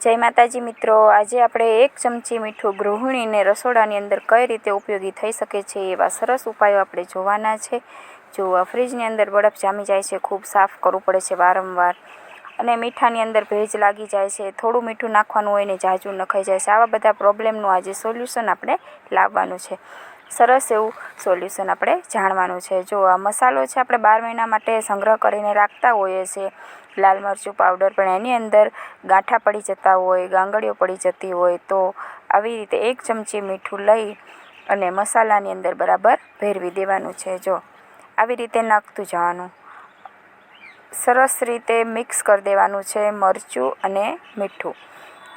જય માતાજી મિત્રો. આજે આપણે એક ચમચી મીઠું ગૃહિણીને રસોડાની અંદર કઈ રીતે ઉપયોગી થઈ શકે છે એવા સરસ ઉપાયો આપણે જોવાના છે. જો આ ફ્રીજની અંદર બરફ જામી જાય છે, ખૂબ સાફ કરવું પડે છે વારંવાર. અને મીઠાની અંદર ભેજ લાગી જાય છે, થોડું મીઠું નાખવાનું હોય ને જાજુ નખાઈ જાય છે. આવા બધા પ્રોબ્લેમનું આજે સોલ્યુશન આપણે લાવવાનું છે. સરસ એવું સોલ્યુશન આપણે જાણવાનું છે. જો આ મસાલો છે આપણે બાર મહિના માટે સંગ્રહ કરીને રાખતા હોઈએ છીએ. લાલ મરચું પાવડર પણ એની અંદર ગાંઠા પડી જતા હોય ગાંગડીઓ પડી જતી હોય, તો આવી રીતે એક ચમચી મીઠું લઈ અને મસાલાની અંદર બરાબર ભેરવી દેવાનું છે. જો આવી રીતે નાખતું જવાનું. સરસ રીતે મિક્સ કરી દેવાનું છે મરચું અને મીઠું.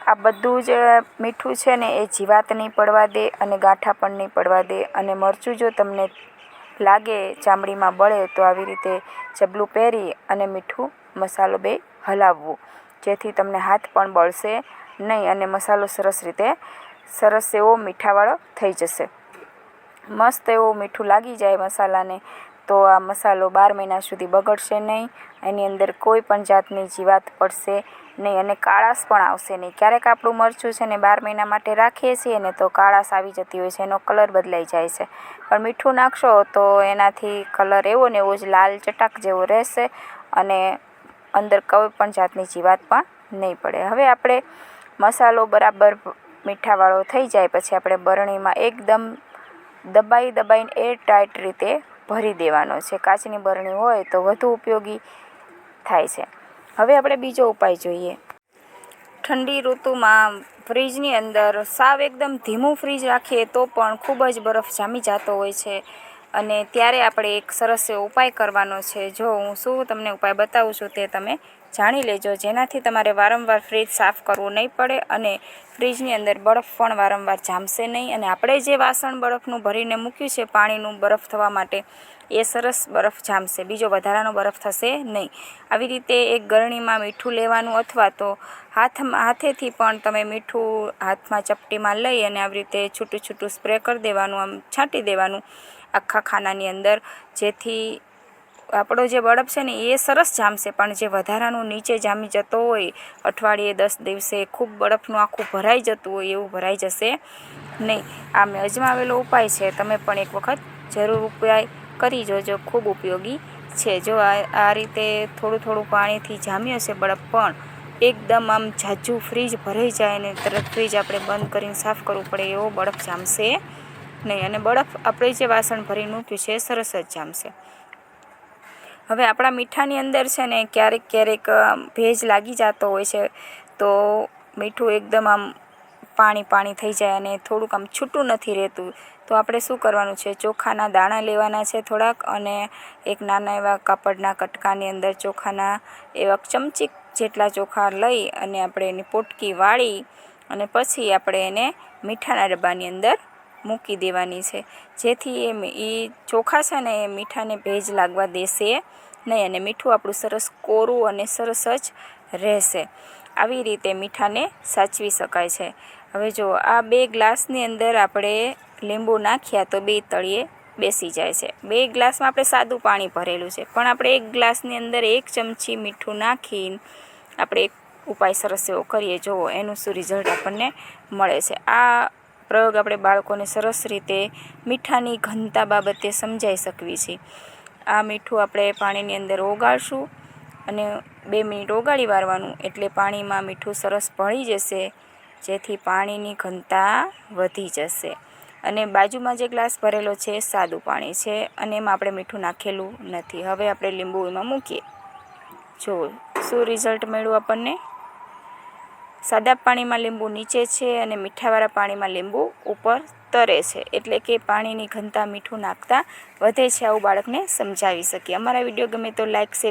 આ બધું જ મીઠું છે ને એ જીવાત નહીં પડવા દે અને ગાંઠા પણ નહીં પડવા દે. અને મરચું જો તમને લાગે ચામડીમાં બળે, તો આવી રીતે ચબલું પહેરી અને મીઠું મસાલો બે હલાવવું. જેથી તમને હાથ પણ બળશે નહીં અને મસાલો સરસ રીતે, સરસ એવો મીઠાવાળો થઈ જશે. મસ્ત એવું મીઠું લાગી જાય મસાલાને, તો આ મસાલો બાર મહિના સુધી બગડશે નહીં. એની અંદર કોઈ પણ જાતની જીવાત પડશે નહીં, અને કાળાશ પણ આવશે નહીં. ક્યારેક આપણું મરચું છે ને બાર મહિના માટે રાખીએ છીએ ને તો કાળાશ આવી જતી હોય છે, એનો કલર બદલાઈ જાય છે. પણ મીઠું નાખશો તો એનાથી કલર એવો ને એવો જ લાલ ચટાક જેવો રહેશે અને અંદર કોઈ પણ જાતની જીવાત પણ નહીં પડે. હવે આપણે મસાલો બરાબર મીઠાવાળો થઈ જાય પછી આપણે બરણીમાં એકદમ દબાઈ દબાઈને એર ટાઈટ રીતે ભરી દેવાનો છે. કાચની બરણી હોય તો વધુ ઉપયોગી થાય છે. હવે આપણે બીજો ઉપાય જોઈએ. ઠંડી ઋતુમાં ફ્રીજની અંદર સાવ એકદમ ધીમું ફ્રીજ રાખીએ તો પણ ખૂબ જ બરફ જામી જતો હોય છે. અને ત્યારે આપણે એક સરસ ઉપાય કરવાનો છે. જો હું શું તમને ઉપાય બતાવું છું તે તમે જાણી લેજો. જેનાથી તમારે વારંવાર ફ્રીજ સાફ કરવું નહીં પડે અને ફ્રીજની અંદર બરફ પણ વારંવાર જામશે નહીં. અને આપણે જે વાસણ બરફનું ભરીને મૂક્યું છે, પાણીનું બરફ થવા માટે, એ સરસ બરફ જામશે. બીજો વધારાનો બરફ થશે નહીં. આવી રીતે એક ગરણીમાં મીઠું લેવાનું અથવા તો હાથમાં હાથેથી પણ તમે મીઠું હાથમાં ચપટીમાં લઈ અને આવી રીતે છૂટું છૂટું સ્પ્રે કરી દેવાનું, આમ છાંટી દેવાનું આખા ખાનાની અંદર. જેથી આપણો જે બળબ છે ને, એ સરસ જામશે. પણ જે વધારાનું નીચે જામી જતો હોય, અઠવાડિયે દસ દિવસે ખૂબ બરફનું આખું ભરાઈ જતું હોય, એવું ભરાઈ જશે નહીં. આ મેં અજમાવેલો ઉપાય છે, તમે પણ એક વખત જરૂર ઉપાય કરી જોજો. ખૂબ ઉપયોગી છે. જો આ રીતે થોડું થોડું પાણીથી જામ્યું હશે બરફ પણ, એકદમ આમ ઝાઝું ફ્રીજ ભરાઈ જાય ને તરત ફ્રીજ આપણે બંધ કરીને સાફ કરવું પડે એવો બરફ જામશે નહીં. અને બરફ આપણે જે વાસણ ભરીને મૂક્યું છે સરસ જ જામશે. હવે આપણા મીઠાની અંદર છે ને ક્યારેક ક્યારેક ભેજ લાગી જતો હોય છે, તો મીઠું એકદમ આમ પાણી પાણી થઈ જાય અને થોડુંક આમ છૂટું નથી રહેતું. તો આપણે શું કરવાનું છે? ચોખાના દાણા લેવાના છે થોડાક અને એક નાના એવા કાપડના કટકાની અંદર ચોખાના એવા ચમચી જેટલા ચોખા લઈ અને આપણે એની પોટકી વાળી અને પછી આપણે એને મીઠાના ડબ્બાની અંદર મૂકી દેવાની છે. જેથી એ એ ચોખા છે ને એ મીઠાને ભેજ લાગવા દેશે નહીં અને મીઠું આપણું સરસ કોરું અને સરસ જ રહેશે. આવી રીતે મીઠાને સાચવી શકાય છે. હવે જો, આ બે ગ્લાસની અંદર આપણે લીંબુ નાખ્યા તો બે તળિયે બેસી જાય છે. બે ગ્લાસમાં આપણે સાદું પાણી ભરેલું છે. પણ આપણે એક ગ્લાસની અંદર એક ચમચી મીઠું નાખીને આપણે એક ઉપાય સરસ એવો કરીએ. જુઓ એનું શું રિઝલ્ટ આપણને મળે છે. આ પ્રયોગ આપણે બાળકોને સરસ રીતે મીઠાની ઘનતા બાબતે સમજાઈ શકવી છીએ આ મીઠું આપણે પાણીની અંદર ઓગાળશું અને બે મિનિટ ઓગાળી વારવાનું એટલે પાણીમાં મીઠું સરસ ભળી જશે, જેથી પાણીની ઘનતા વધી જશે. અને બાજુમાં જે ગ્લાસ ભરેલો છે, સાદું પાણી છે અને એમાં આપણે મીઠું નાખેલું નથી. હવે આપણે લીંબુ એમાં મૂકીએ. જો શું રિઝલ્ટ મળ્યું આપણને? સાદા પાણીમાં લીંબુ નીચે છે અને મીઠાવાળા પાણીમાં લીંબુ ઉપર તરે છે. એટલે કે પાણીની ઘનતા મીઠું નાખતા વધે છે આવું બાળકને સમજાવી શકીએ. અમારા વીડિયો ગમે તો લાઇક શેર